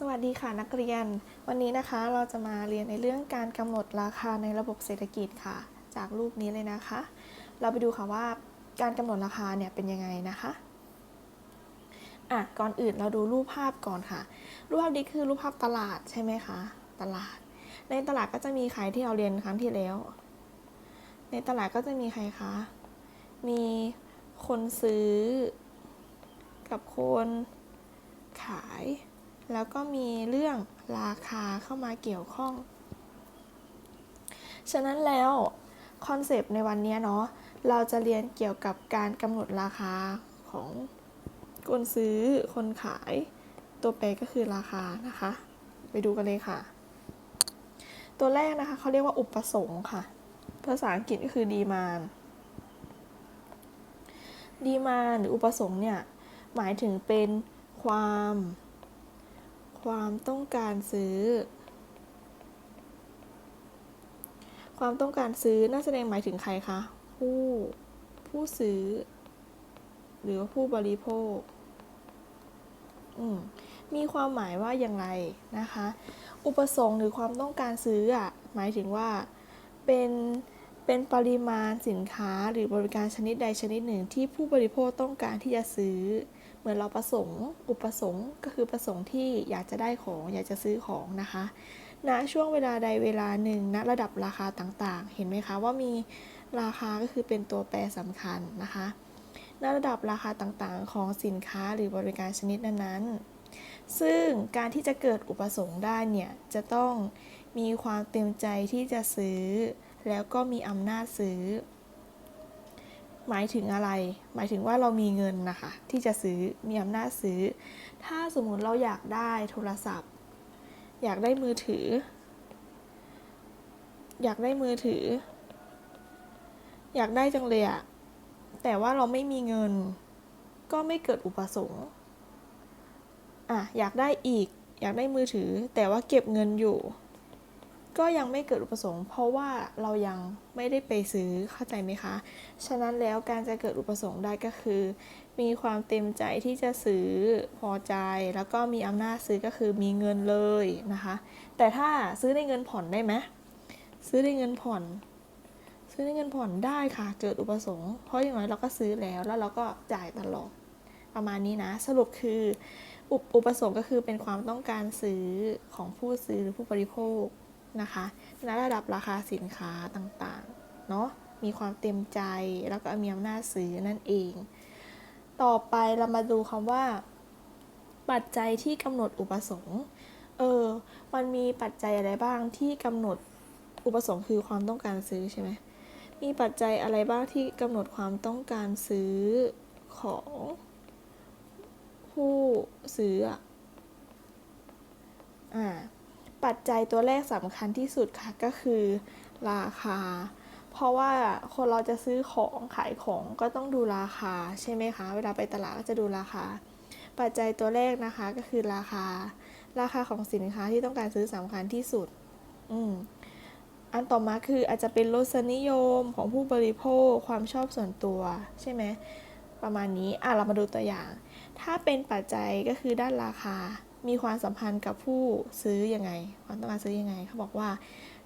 สวัสดีค่ะนักเรียน วันนี้นะคะเราจะมาเรียนในเรื่องการกำหนดราคาในระบบเศรษฐกิจค่ะ จากรูปนี้เลยนะคะ เราไปดูค่ะว่าการกำหนดราคาเนี่ยเป็นยังไงนะคะอะก่อนอื่นเราดูรูปภาพก่อนค่ะ รูปภาพนี้คือรูปภาพตลาดใช่ไหมคะ ตลาด ในตลาดก็จะมีใครที่เราเรียนครั้งที่แล้ว ในตลาดก็จะมีใครคะ มีคนซื้อ กับคนขาย แล้วก็มีเรื่องราคาเข้ามาเกี่ยวข้อง ฉะนั้นแล้วคอนเซปต์ในวันนี้เนาะเราจะเรียนเกี่ยวกับการกำหนดราคาของคนซื้อคนขาย ตัวแปรก็คือราคานะคะ ไปดูกันเลยค่ะ ตัวแรกนะคะเขาเรียกว่าอุปสงค์ค่ะ ภาษาอังกฤษก็คือ demand demand หรืออุปสงค์เนี่ย หมายถึงเป็นความ ความต้องการซื้อ ความต้องการซื้อน่าแสดงหมายถึงใครคะ ผู้ ผู้ซื้อ หรือผู้บริโภค อืมมีความหมายว่าอย่างไรนะคะ อุปสงค์หรือความต้องการซื้ออะ หมายถึงว่า เป็น เป็นปริมาณสินค้าหรือบริการชนิดใดชนิดหนึ่งที่ผู้บริโภคต้องการที่จะซื้อ เหมือนเราประสงค์ อุปสงค์ก็คือประสงค์ที่อยากจะได้ของอยากจะซื้อของนะคะณช่วงเวลาใดเวลาหนึ่งณระดับราคาต่างๆ เห็นไหมคะว่ามีราคาก็คือเป็นตัวแปรสำคัญนะคะณระดับราคาต่างๆ ของสินค้าหรือบริการชนิดนั้นๆ ซึ่งการที่จะเกิดอุปสงค์ได้เนี่ย จะต้องมีความเต็มใจที่จะซื้อ แล้วก็มีอำนาจซื้อ หมายถึงอะไร หมายถึงว่าเรามีเงินนะคะ ที่จะซื้อมีอำนาจซื้อ ถ้าสมมุติเราอยากได้โทรศัพท์ อยากได้มือถือ อยากได้มือถือ อยากได้จังเลยอะแต่ว่าเราไม่มีเงิน ก็ไม่เกิดอุปสงค์อะอยากได้อีก อยากได้มือถือ แต่ว่าเก็บเงินอยู่ ก็ยังไม่เกิดอุปสงค์ เพราะว่าเรายังไม่ได้ไปซื้อเข้าใจไหมคะ ฉะนั้นแล้วการจะเกิดอุปสงค์ได้ก็คือ มีความเต็มใจที่จะซื้อพอใจ แล้วก็มีอำนาจซื้อก็คือมีเงินเลยนะคะ แต่ถ้าซื้อได้เงินผ่อนได้ไหมซื้อได้เงินผ่อน ซื้อได้เงินผ่อนได้ค่ะ เกิดอุปสงค์เพราะอย่างน้อยเราก็ซื้อแล้วแล้วเราก็จ่ายตลอดประมาณนี้นะ สรุปคืออุปสงค์ก็คือเป็นความต้องการซื้อของผู้ซื้อหรือผู้บริโภค นะคะในระดับราคาสินค้าต่างๆ เนาะมีความเต็มใจแล้วก็มีอำนาจซื้อนั่นเอง ต่อไปเรามาดูคำว่า ปัจจัยที่กำหนดอุปสงค์ เออ มันมีปัจจัยอะไรบ้างที่กำหนดอุปสงค์คือความต้องการซื้อใช่ไหมมีปัจจัยอะไรบ้างที่กำหนดความต้องการซื้อของผู้ซื้ออะอ่า ปัจจัยตัวแรกสำคัญที่สุดค่ะก็คือ ราคา เพราะว่าคนเราจะซื้อของขายของก็ต้องดูราคาใช่ไหมคะ เวลาไปตลาดก็จะดูราคา ปัจจัยตัวแรกนะคะก็คือราคา ราคาของสินค้าที่ต้องการซื้อสำคัญที่สุด อืมอันต่อมาคืออาจจะเป็นรสนิยมของผู้บริโภคความชอบส่วนตัวใช่ไหมประมาณนี้อะเรามาดูตัวอย่าง ถ้าเป็นปัจจัยก็คือด้านราคา มีความสัมพันธ์กับผู้ซื้อยังไง ความต้องการซื้อยังไง เขาบอกว่า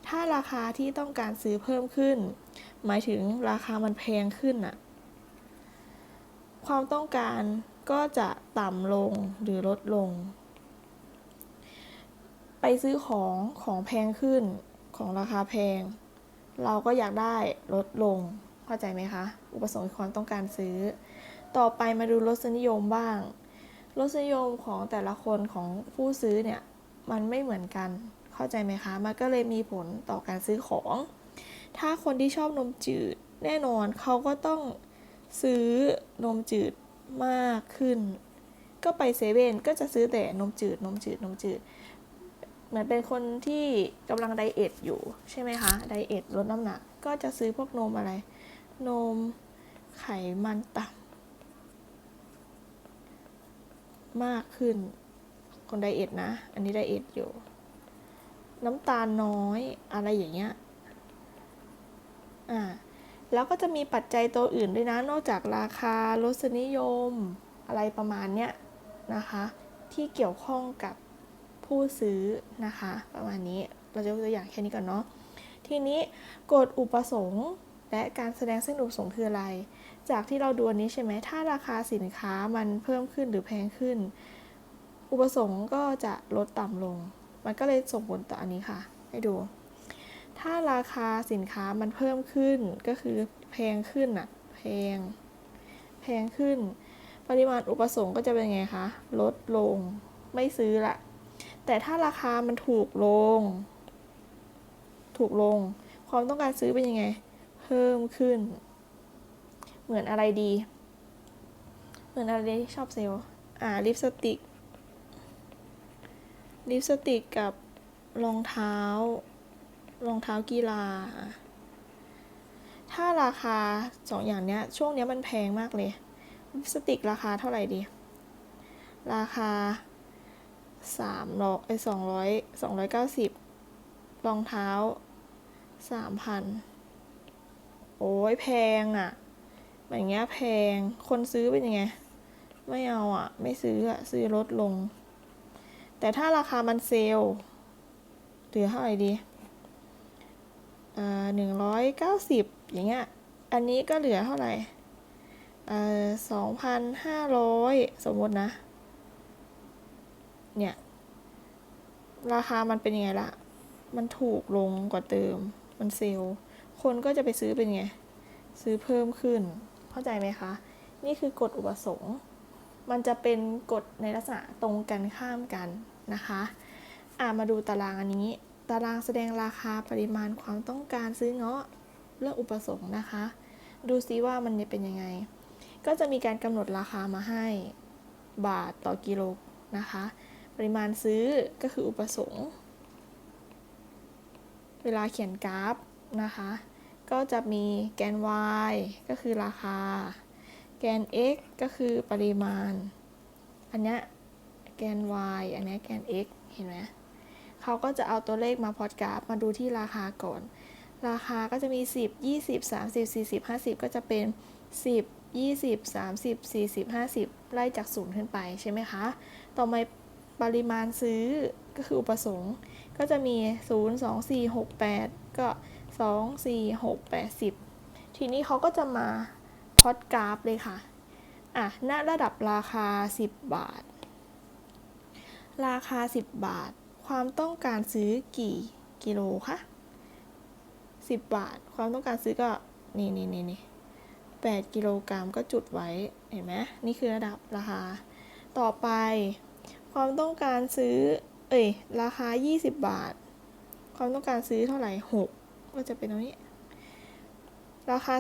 ถ้าราคาที่ต้องการซื้อเพิ่มขึ้น หมายถึงราคามันแพงขึ้นอะความต้องการก็จะต่ำลงหรือลดลง ไปซื้อของของแพงขึ้นของราคาแพง เราก็อยากได้ลดลงเข้าใจไหมคะ อุปสงค์คือความต้องการซื้อ ต่อไปมาดูรสนิยมบ้าง รสนิยมของแต่ละคนของผู้ซื้อเนี่ยมันไม่เหมือนกันเข้าใจไหมคะ มันก็เลยมีผลต่อการซื้อของ ถ้าคนที่ชอบนมจืดแน่นอนเขาก็ต้องซื้อนมจืดมากขึ้น ก็ไปเซเว่นก็จะซื้อแต่นมจืดนมจืดนมจืด เหมือนเป็นคนที่กำลังไดเอทอยู่ใช่ไหมคะ ไดเอทลดน้ำหนัก ก็จะซื้อพวกนมอะไร นมไขมันต่ำ มากขึ้น คนไดเอทนะ อันนี้ไดเอทอยู่ น้ำตาลน้อยอะไรอย่างเงี้ยอ่าแล้วก็จะมีปัจจัยตัวอื่นด้วยนะ นอกจากราคารสนิยมอะไรประมาณเนี้ยนะคะ ที่เกี่ยวข้องกับผู้ซื้อนะคะ ประมาณนี้เราจะยกตัวอย่างแค่นี้ก่อนเนาะทีนี้กฎอุปสงค์ และการแสดงเส้นอุปสงค์คืออะไร จากที่เราดูอันนี้ใช่ไหม ถ้าราคาสินค้ามันเพิ่มขึ้นหรือแพงขึ้น อุปสงค์ก็จะลดต่ำลง มันก็เลยส่งผลต่ออันนี้ค่ะ ให้ดู ถ้าราคาสินค้ามันเพิ่มขึ้นก็คือแพงขึ้นอะแพง แพงขึ้น ปริมาณอุปสงค์ก็จะเป็นไงคะ ลดลง ไม่ซื้อละ แต่ถ้าราคามันถูกลง ถูกลง ความต้องการซื้อเป็นยังไง พิ่มขึ้น เหมือนอะไรดี เหมือนอะไรที่ชอบเซลล์อ่าลิปสติก ลิปสติกกับรองเท้า รองเท้ากีฬา ถ้าราคาสองอย่างเนี้ย ช่วงเนี้ยมันแพงมากเลย ลิปสติกราคาเท่าไหร่ดี ราคาสามร้อยสองร้อยสองร้อยเก้าสิบรองเท้าสามพัน โอ้ยแพงอะ่ะอย่างเงี้ยแพงคนซื้อเป็นยังไง ไม่เอาอะ่ะ ไม่ซื้ออะ่ะ ซื้อลดลง แต่ถ้าราคามันเซลล์เหลือเท่าไหร่ดีอ่าหนึ่งร้อยเก้าสิบอย่างเงี้ย อันนี้ก็เหลือเท่าไหร่อ่าสองพันห้าร้อยสมมตินะ เนี่ย ราคามันเป็นยังไงละมันถูกลงกว่าเดิม มันเซลล์ คนก็จะไปซื้อเป็นไง ซื้อเพิ่มขึ้น เข้าใจไหมคะ นี่คือกฎอุปสงค์ มันจะเป็นกฎในลักษณะตรงกันข้ามกันนะคะอ่ามาดูตารางอันนี้ ตารางแสดงราคาปริมาณความต้องการซื้อเงาะเรื่องอุปสงค์นะคะ ดูซิว่ามันจะเป็นยังไง ก็จะมีการกำหนดราคามาให้บาทต่อกิโลนะคะ ปริมาณซื้อก็คืออุปสงค์ เวลาเขียนกราฟนะคะ ก็จะมีแกน y ก็คือราคา แกน x ก็คือปริมาณ อันเนี้ยแกน y อันเนี้ยแกน x เห็นไหมเขาก็จะเอาตัวเลขมาพอดกราฟ มาดูที่ราคาก่อน ราคาก็จะมี 10 20 30 40 50 ก็จะเป็น 10 20 30 40 50 ไล่จากศูนย์ขึ้นไปใช่ไหมคะ ต่อมาปริมาณซื้อก็คืออุปสงค์ ก็จะมี 0 2 4 6 8 ก็ 2 4 6 8 10ทีนี้เขาก็จะมาพอดกราฟเลยค่ะ อะ ณ ระดับราคา 10 บาท ราคา 10 บาท ความต้องการซื้อกี่กิโลคะ 10 บาท ความต้องการซื้อก็ นี่นี่นี่นี่8กิโลกรัมก็จุดไว้ เห็นไหมนี่คือระดับราคา ต่อไป ความต้องการซื้อ เอ้ย ราคา 20 บาท ความต้องการซื้อเท่าไหร่ 6 ก็จะเป็นตรงนี้ ราคา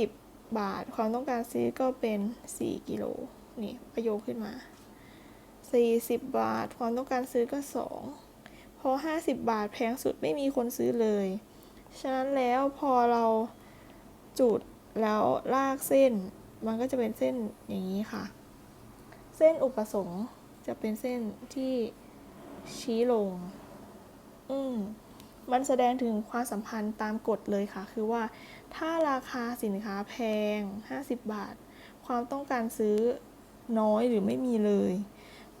30 บาท ความต้องการซื้อก็เป็น 4 กิโล นี่ประโยคขึ้นมา 40 บาท ความต้องการซื้อก็ 2พราะ50 บาทแพงสุดไม่มีคนซื้อเลย ฉะนั้นแล้วพอเราจุดแล้วลากเส้น มันก็จะเป็นเส้นอย่างนี้ค่ะ เส้นอุปสงค์จะเป็นเส้นที่ชี้ลง อืม มันแสดงถึงความสัมพันธ์ตามกฎเลยค่ะ คือว่า ถ้าราคาสินค้าแพง 50 บาท ความต้องการซื้อน้อยหรือไม่มีเลย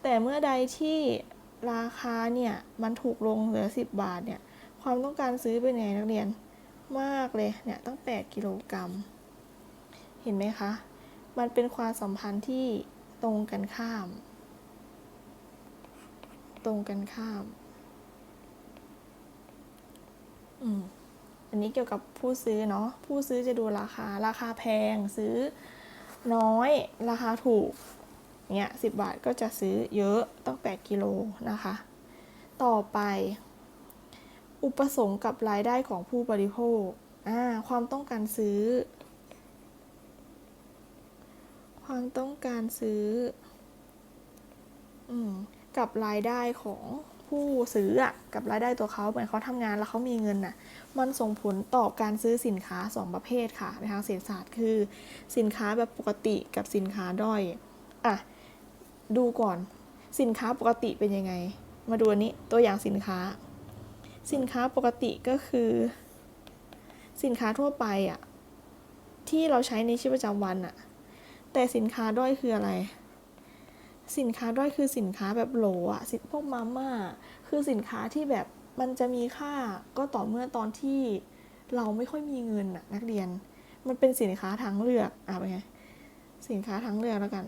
แต่เมื่อใดที่ราคาเนี่ยมันถูกลงเหลือ 10 บาทเนี่ย ความต้องการซื้อเป็นไงนักเรียนมากเลยเนี่ยตั้ง 8 กิโลกรัม เห็นไหมคะ มันเป็นความสัมพันธ์ที่ตรงกันข้าม ตรงกันข้าม อันนี้เกี่ยวกับผู้ซื้อเนาะผู้ซื้อจะดูราคาราคาแพงซื้อน้อยราคาถูกเนี่ยสิบบาทก็จะซื้อเยอะต้องแปดกิโลนะคะ ต่อไป อุปสงค์กับรายได้ของผู้บริโภคอ่าความต้องการซื้อ ความต้องการซื้ออืมกับรายได้ของ ผู้ซื้อกับรายได้ตัวเขาเหมือนเขาทำงานแล้วเขามีเงินน่ะมันส่งผลต่อการซื้อสินค้าสองประเภทค่ะ ในทางเศรษฐศาสตร์คือ สินค้าแบบปกติกับสินค้าด้อยอะดูก่อนสินค้าปกติเป็นยังไง มาดูอันนี้ตัวอย่างสินค้า สินค้าปกติก็คือ สินค้าทั่วไปอะที่เราใช้ในชีวิตประจำวันอะแต่สินค้าด้อยคืออะไร สินค้าด้อยคือสินค้าแบบโหลอะสินพวกมาม่าคือสินค้าที่แบบมันจะมีค่าก็ต่อเมื่อตอนที่เราไม่ค่อยมีเงินอะนักเรียน มันเป็นสินค้าทางเลือกอะเป็นไงสินค้าทางเลือกแล้วกัน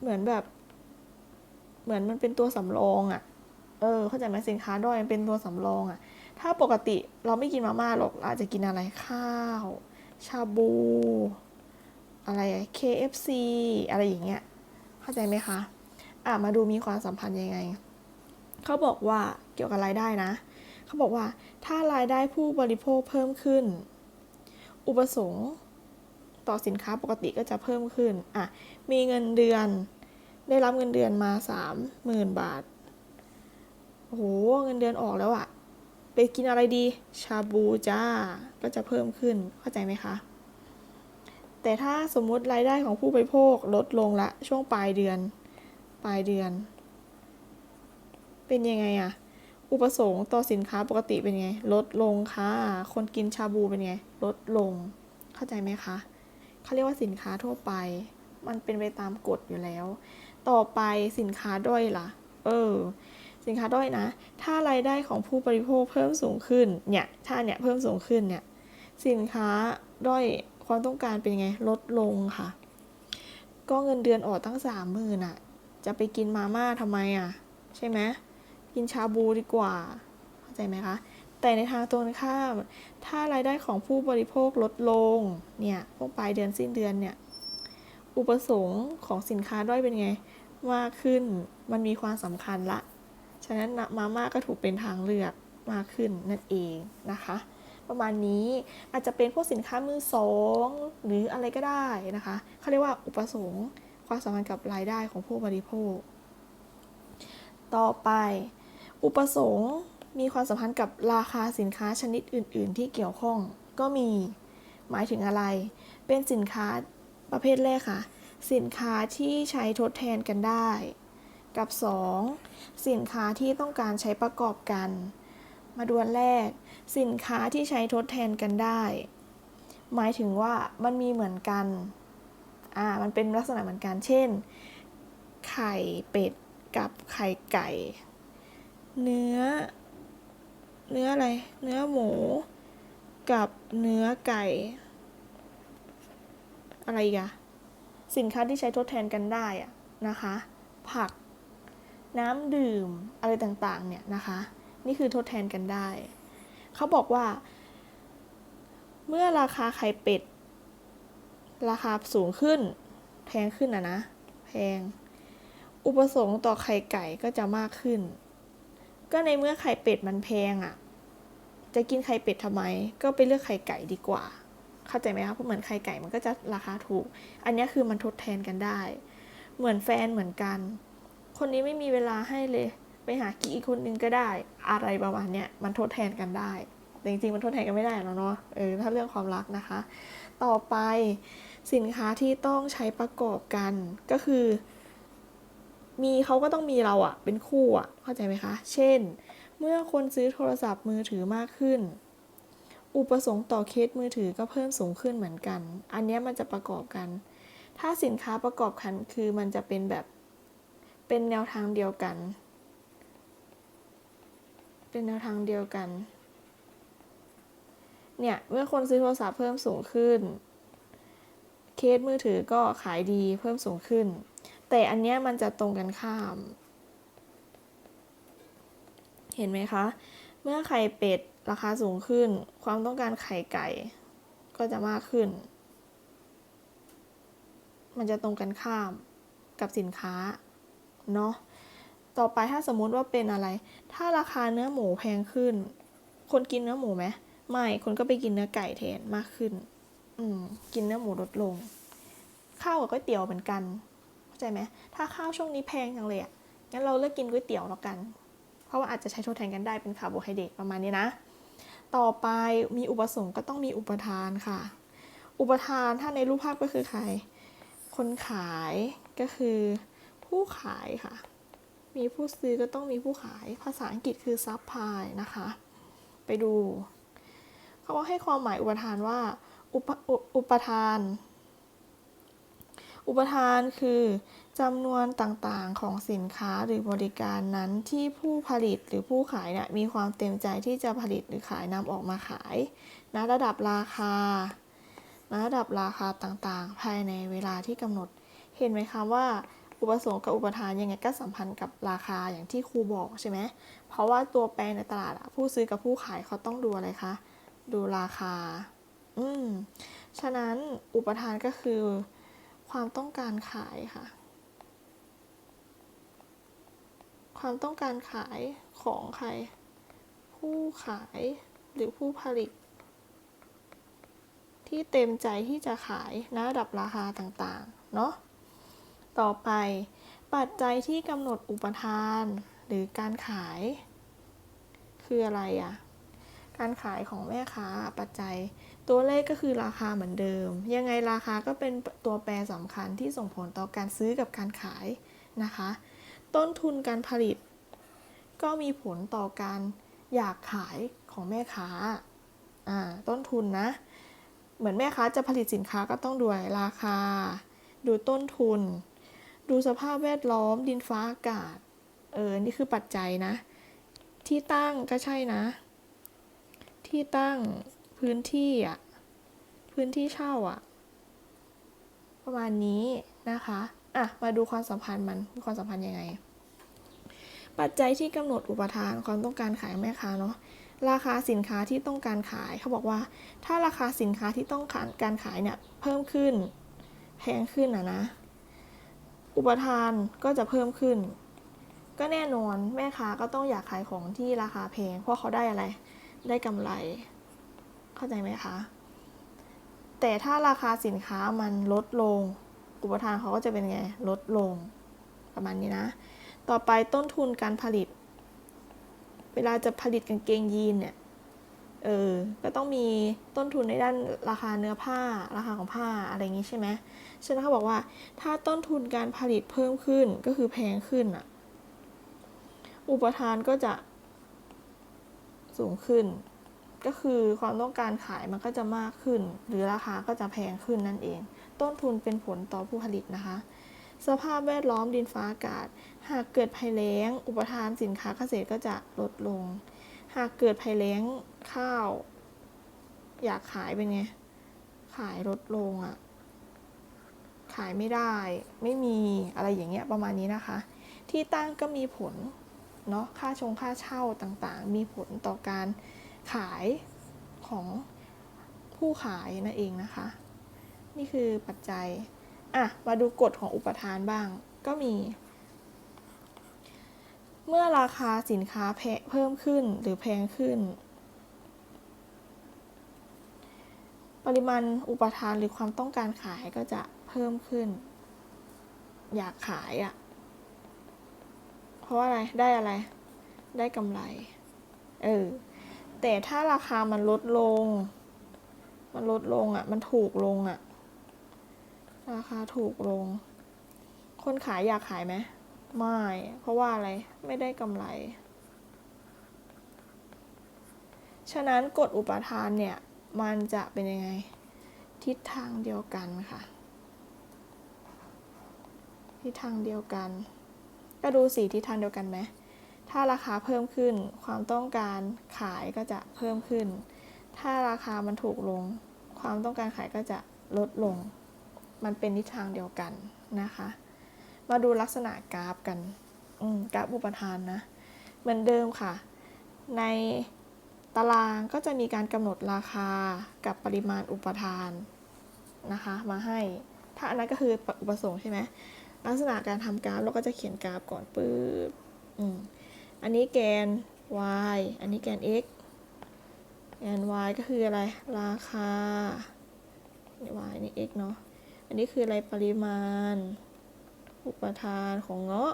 เหมือนแบบ เหมือนมันเป็นตัวสำรองอะเออเข้าใจไหมสินค้าด้อยมันเป็นตัวสำรองอะถ้าปกติเราไม่กินมาม่าหรอกเราจะกินอะไรข้าว ชาบู อะไร KFC อะไรอย่างเงี้ย เข้าใจไหมคะ อะมาดูมีความสัมพันธ์ยังไง เขาบอกว่าเกี่ยวกับรายได้นะ เขาบอกว่าถ้ารายได้ผู้บริโภคเพิ่มขึ้น อุปสงค์ต่อสินค้าปกติก็จะเพิ่มขึ้น อะ มีเงินเดือน ได้รับเงินเดือนมาสามหมื่นบาท โอ้โห เงินเดือนออกแล้วอะไปกินอะไรดี ชาบูจ้า ก็จะเพิ่มขึ้น เข้าใจไหมคะ แต่ถ้าสมมุติรายได้ของผู้บริโภคลดลงละช่วงปลายเดือน ปลายเดือน เป็นยังไงอะอุปสงค์ต่อสินค้าปกติเป็นไง ลดลงค่ะ คนกินชาบูเป็นไง ลดลง เข้าใจไหมคะเขาเรียกว่าสินค้าทั่วไป มันเป็นไปตามกฎอยู่แล้ว ต่อไปสินค้าด้อยล่ะ เออ สินค้าด้อยนะ ถ้ารายได้ของผู้บริโภคเพิ่มสูงขึ้น เนี่ย ถ้าเนี่ยเพิ่มสูงขึ้นเนี่ย สินค้าด้อย ความต้องการเป็นไงลดลงค่ะ ก็เงินเดือนออกตั้งสามหมื่นอะ จะไปกินมาม่าทำไมอะ ใช่ไหมกินชาบูดีกว่า เข้าใจไหมคะ แต่ในทางตรงกันข้าม ถ้ารายได้ของผู้บริโภคลดลง เนี่ยพวกปลายเดือนสิ้นเดือนเนี่ย อุปสงค์ของสินค้าด้อยเป็นไง มากขึ้น มันมีความสำคัญละ ฉะนั้นมาม่าก็ถูกเป็นทางเลือกมากขึ้นนั่นเองนะคะ ประมาณนี้อาจจะเป็นพวกสินค้ามือสองหรืออะไรก็ได้นะคะเขาเรียกว่าอุปสงค์ความสัมพันธ์กับรายได้ของผู้บริโภค ต่อไป อุปสงค์มีความสัมพันธ์กับราคาสินค้าชนิดอื่น ๆ ที่เกี่ยวข้องก็มีหมายถึงอะไร เป็นสินค้าประเภทแรกค่ะ สินค้าที่ใช้ทดแทนกันได้ กับ 2. สินค้าที่ต้องการใช้ประกอบกัน มาดูอันแรกสินค้าที่ใช้ทดแทนกันได้ หมายถึงว่ามันมีเหมือนกัน อ่า มันเป็นลักษณะเหมือนกัน เช่น ไข่เป็ดกับไข่ไก่ เนื้อ เนื้ออะไร เนื้อหมู กับเนื้อไก่ อะไรอีกะสินค้าที่ใช้ทดแทนกันได้อะนะคะ ผัก น้ำดื่มอะไรต่างๆ เนี่ยนะคะ นี่คือทดแทนกันได้ เขาบอกว่า เมื่อราคาไข่เป็ด ราคาสูงขึ้น แพงขึ้นอะนะ แพง อุปสงค์ต่อไข่ไก่ก็จะมากขึ้น ก็ในเมื่อไข่เป็ดมันแพงอะ่ะ จะกินไข่เป็ดทำไม ก็ไปเลือกไข่ไก่ดีกว่า เข้าใจไหมคะเพราะเหมือนไข่ไก่มันก็จะราคาถูก อันนี้คือมันทดแทนกันได้ เหมือนแฟนเหมือนกัน คนนี้ไม่มีเวลาให้เลย ไปหากิ๊กอีกคนนึงก็ได้ อะไรประมาณเนี้ยมันทดแทนกันได้ แต่จริงๆมันทดแทนกันไม่ได้หรอกเนาะเออถ้าเรื่องความรักนะคะ ต่อไปสินค้าที่ต้องใช้ประกอบกันก็คือ มีเขาก็ต้องมีเราอะเป็นคู่อะเข้าใจไหมคะ เช่น เมื่อคนซื้อโทรศัพท์มือถือมากขึ้น อุปสงค์ต่อเคสมือถือก็เพิ่มสูงขึ้นเหมือนกัน อันเนี้ยมันจะประกอบกัน ถ้าสินค้าประกอบกันคือมันจะเป็นแบบเป็นแนวทางเดียวกัน เป็นแนวทางเดียวกัน เนี่ยเมื่อคนซื้อโทรศัพท์เพิ่มสูงขึ้น เคสมือถือก็ขายดีเพิ่มสูงขึ้น แต่อันเนี้ยมันจะตรงกันข้าม เห็นไหมคะ เมื่อไข่เป็ดราคาสูงขึ้น ความต้องการไข่ไก่ก็จะมากขึ้น มันจะตรงกันข้ามกับสินค้า เนาะ ต่อไปถ้าสมมุติว่าเป็นอะไร ถ้าราคาเนื้อหมูแพงขึ้น คนกินเนื้อหมูไหมไม่ คนก็ไปกินเนื้อไก่แทนมากขึ้น อืม กินเนื้อหมูลดลง ข้าวกับก๋วยเตี๋ยวเหมือนกัน เข้าใจไหมถ้าข้าวช่วงนี้แพงจังเลยอะ งั้นเราเลือกกินก๋วยเตี๋ยวแล้วกัน เพราะว่าอาจจะใช้ทดแทนกันได้เป็นคาร์โบไฮเดรตประมาณนี้นะ ต่อไปมีอุปสงค์ก็ต้องมีอุปทานค่ะ อุปทานถ้าในรูปภาพก็คือใคร คนขายก็คือผู้ขายค่ะ มีผู้ซื้อก็ต้องมีผู้ขาย ภาษาอังกฤษคือซับพลายนะคะ ไปดู เขาบอกให้ความหมายอุปทานว่า อุปอุอุปทาน อุปทานคือจำนวนต่างๆของสินค้าหรือบริการนั้นที่ผู้ผลิตหรือผู้ขายเนี่ยมีความเต็มใจที่จะผลิตหรือขายนำออกมาขายณระดับราคาณระดับราคาต่างๆ ภายในเวลาที่กำหนด เห็นไหมคะว่า อุปสงค์กับอุปทานยังไงก็สัมพันธ์กับราคาอย่างที่ครูบอกใช่ไหมเพราะว่าตัวแปรในตลาดอะผู้ซื้อกับผู้ขายเขาต้องดูอะไรคะ ดูราคา อืม ฉะนั้นอุปทานก็คือ ความต้องการขายค่ะ ความต้องการขายของใคร ผู้ขายหรือผู้ผลิต ที่เต็มใจที่จะขายณระดับราคาต่างๆ เนาะ ต่อไป ปัจจัยที่กำหนดอุปทานหรือการขาย คืออะไรอะการขายของแม่ค้าปัจจัย ตัวเลขก็คือราคาเหมือนเดิม ยังไงราคาก็เป็นตัวแปรสำคัญที่ส่งผลต่อการซื้อกับการขายนะคะ ต้นทุนการผลิต ก็มีผลต่อการอยากขายของแม่ค้าอ่าต้นทุนนะ เหมือนแม่ค้าจะผลิตสินค้าก็ต้องดูราคา ดูต้นทุน ดูสภาพแวดล้อมดินฟ้าอากาศ เออ นี่คือปัจจัยนะ ที่ตั้งก็ใช่นะ ที่ตั้งพื้นที่อะ พื้นที่เช่าอะ ประมาณนี้นะคะ อะ มาดูความสัมพันธ์มันความสัมพันธ์ยังไง ปัจจัยที่กำหนดอุปทานความต้องการขายแม่ค้าเนาะ ราคาสินค้าที่ต้องการขาย เขาบอกว่า ถ้าราคาสินค้าที่ต้องการขายเนี่ย เพิ่มขึ้น แพงขึ้นอะนะ อุปทานก็จะเพิ่มขึ้น ก็แน่นอนแม่ค้าก็ต้องอยากขายของที่ราคาแพงเพราะเขาได้อะไร ได้กำไร เข้าใจไหมคะ แต่ถ้าราคาสินค้ามันลดลง อุปทานเขาก็จะเป็นไง ลดลง ประมาณนี้นะ ต่อไปต้นทุนการผลิต เวลาจะผลิตกางเกงยีนเนี่ย เออ ก็ต้องมีต้นทุนในด้านราคาเนื้อผ้า ราคาของผ้าอะไรอย่างนี้ใช่ไหมฉะนั้นเขาบอกว่าถ้าต้นทุนการผลิตเพิ่มขึ้นก็คือแพงขึ้นอะอุปทานก็จะสูงขึ้น ก็คือความต้องการขายมันก็จะมากขึ้น หรือราคาก็จะแพงขึ้นนั่นเอง ต้นทุนเป็นผลต่อผู้ผลิตนะคะ สภาพแวดล้อมดินฟ้าอากาศ หากเกิดภัยแล้ง อุปทานสินค้าเกษตรก็จะลดลง หากเกิดภัยแล้ง ข้าว อยากขายเป็นไง ขายลดลงอะ่ะ ขายไม่ได้ ไม่มีอะไรอย่างเงี้ยประมาณนี้นะคะ ที่ตั้งก็มีผลเนาะค่าชงค่าเช่าต่างๆ มีผลต่อการขายของผู้ขายนั่นเองนะคะ นี่คือปัจจัย อะ มาดูกฎของอุปทานบ้างก็มี เมื่อราคาสินค้าแพเพิ่มขึ้นหรือแพงขึ้น ปริมาณอุปทานหรือความต้องการขายก็จะเพิ่มขึ้น อยากขายอะ่ะ เพราะอะไรได้อะไร ได้กำไร เออ แต่ถ้าราคามันลดลง มันลดลงอะ่ะ มันถูกลงอะ่ะ ราคาถูกลง คนขายอยากขายไหมไม่ เพราะว่าอะไร ไม่ได้กำไร ฉะนั้นกฎอุปทานเนี่ย มันจะเป็นยังไง ทิศทางเดียวกันค่ะ ทิศทางเดียวกัน ก็ดูสีทิศทางเดียวกันไหมถ้าราคาเพิ่มขึ้นความต้องการขายก็จะเพิ่มขึ้น ถ้าราคามันถูกลง ความต้องการขายก็จะลดลง มันเป็นทิศทางเดียวกันนะคะ มาดูลักษณะกราฟกันกราฟอุปทานนะ เหมือนเดิมค่ะ ใน ตารางก็จะมีการกำหนดราคากับปริมาณอุปทานนะคะ มาให้ ถ้าอันนั้นก็คืออุปสงค์ใช่ไหมลักษณะการทำกราฟเราก็จะเขียนกราฟก่อนปื๊บอันนี้แกน y อันนี้แกน x แกน y ก็คืออะไร ราคา y นี่ x เนาะ อันนี้คืออะไรปริมาณ อุปทานของเงาะ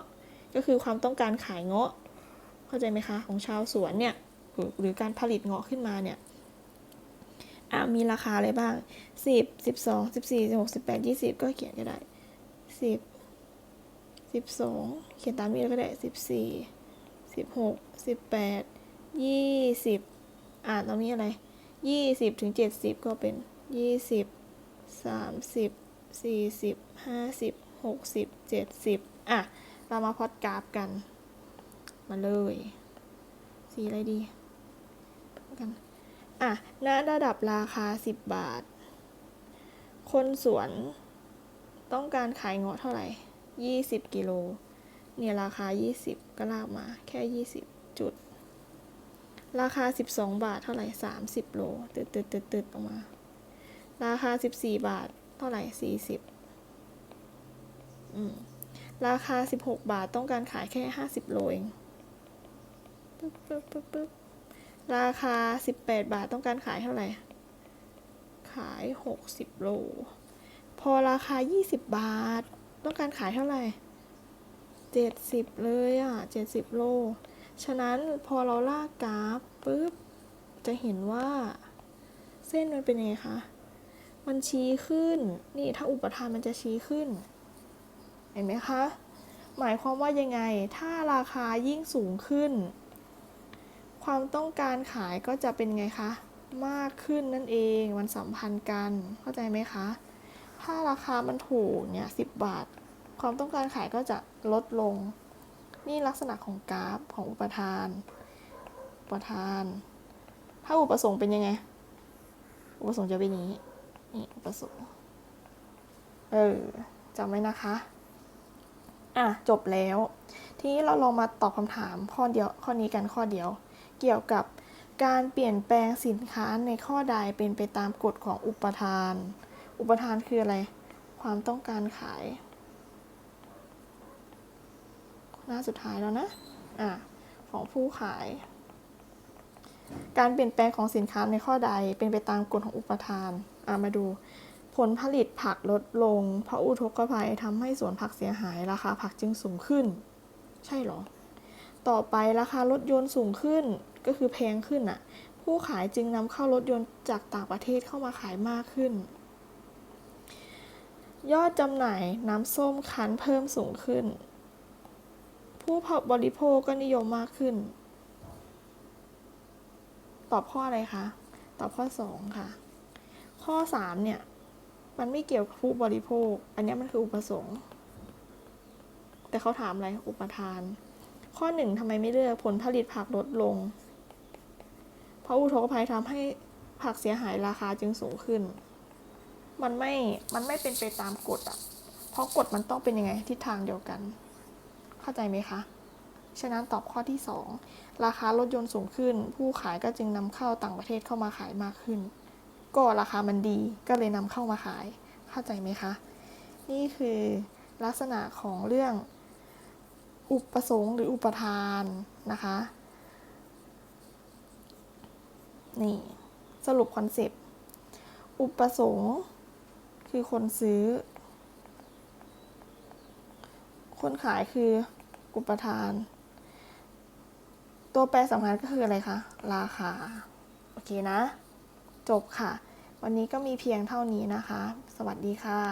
ก็คือความต้องการขายเงาะ เข้าใจไหมคะ ของชาวสวนเนี่ย หรือการผลิตเงาะขึ้นมาเนี่ยมีราคาอะไรบ้างสิบสิบสองสิบสี่สิบหกสิบแปดยี่สิบก็เขียนก็ได้สิบสิบสองเขียนตามนี้ก็ได้สิบสี่สิบหกสิบแปดยี่สิบอ่าตรงนี้อะไรยี่สิบถึงเจ็ดสิบก็เป็นยี่สิบสามสิบสี่สิบห้าสิบหกสิบเจ็ดสิบอะ เรามาพอดกราฟกัน มาเลย สีอะไรดี กัน อะ ณ ระดับราคาสิบบาท คนสวนต้องการขายเงาะเท่าไหร่ยี่สิบกิโล เนี่ยราคา 20 ก็ลากมาแค่ 20 จุด ราคา 12 บาทเท่าไหร่ 30 โลตึดตึดตึดตึดออกมา ราคา 14 บาทเท่าไหร่ 40 อืม ราคา 16 บาทต้องการขายแค่ 50 โลเองปึ๊บปึ๊บปึ๊บปึ๊บ ราคา 18 บาทต้องการขายเท่าไหร่ ขาย 60 โล พอราคา 20 บาท ต้องการขายเท่าไหร่เจ็ดสิบเลยอะเจ็ดสิบโล ฉะนั้นพอเราลากกราฟปุ๊บ จะเห็นว่า เส้นมันเป็นไงคะ มันชี้ขึ้น นี่ถ้าอุปทานมันจะชี้ขึ้น เห็นไหมคะ หมายความว่ายังไง ถ้าราคายิ่งสูงขึ้น ความต้องการขายก็จะเป็นไงคะ มากขึ้นนั่นเองมันสัมพันธ์กันเข้าใจไหมคะ ถ้าราคามันถูกเนี่ยสิบบาท ความต้องการขายก็จะลดลง นี่ลักษณะของกราฟของอุปทาน อุปทาน ถ้าอุปสงค์เป็นยังไง อุปสงค์จะเป็นนี้นี่อุปสงค์เออจำไว้นะคะ อะ จบแล้ว ทีนี้เราลองมาตอบคำถามข้อเดียวข้อนี้กันข้อเดียว เกี่ยวกับการเปลี่ยนแปลงสินค้าในข้อใดเป็นไปตามกฎของอุปทาน อุปทานคืออะไร ความต้องการขาย หน้าสุดท้ายแล้วนะ อะ ของผู้ขาย การเปลี่ยนแปลงของสินค้าในข้อใดเป็นไปตามกฎของอุปทาน อะ มาดู ผลผลิตผักลดลง เพราะอุทกภัยทำให้สวนผักเสียหาย ราคาผักจึงสูงขึ้น ใช่หรอ ต่อไปราคารถยนต์สูงขึ้น ก็คือแพงขึ้นอะ ผู้ขายจึงนำเข้ารถยนต์จากต่างประเทศเข้ามาขายมากขึ้น ยอดจำหน่ายน้ำส้มคั้นเพิ่มสูงขึ้น ผู้บริโภคก็นิยมมากขึ้น ตอบข้ออะไรคะ ตอบข้อ 2 ค่ะ ข้อ 3 เนี่ย มันไม่เกี่ยวกับผู้บริโภค อันนี้มันคืออุปสงค์แต่เขาถามอะไรอุปทาน ข้อ1ทำไมไม่เลือกผลผลิตผักลดลง เพราะอุทกภัยทำให้ผักเสียหายราคาจึงสูงขึ้น มันไม่ มันไม่เป็นไปตามกฎอะเพราะกฎมันต้องเป็นยังไงทิศทางเดียวกัน เข้าใจไหมคะ ฉะนั้นตอบข้อที่ 2 ราคารถยนต์สูงขึ้น ผู้ขายก็จึงนำเข้าต่างประเทศเข้ามาขายมากขึ้น ก็ราคามันดีก็เลยนำเข้ามาขาย เข้าใจไหมคะ นี่คือลักษณะของเรื่องอุปสงค์หรืออุปทานนะคะ นี่ สรุปคอนเซปต์ อุปสงค์คือคนซื้อ คนขายคืออุปทาน ตัวแปรสำคัญก็คืออะไรคะ ราคา โอเคนะ จบค่ะ วันนี้ก็มีเพียงเท่านี้นะคะ สวัสดีค่ะ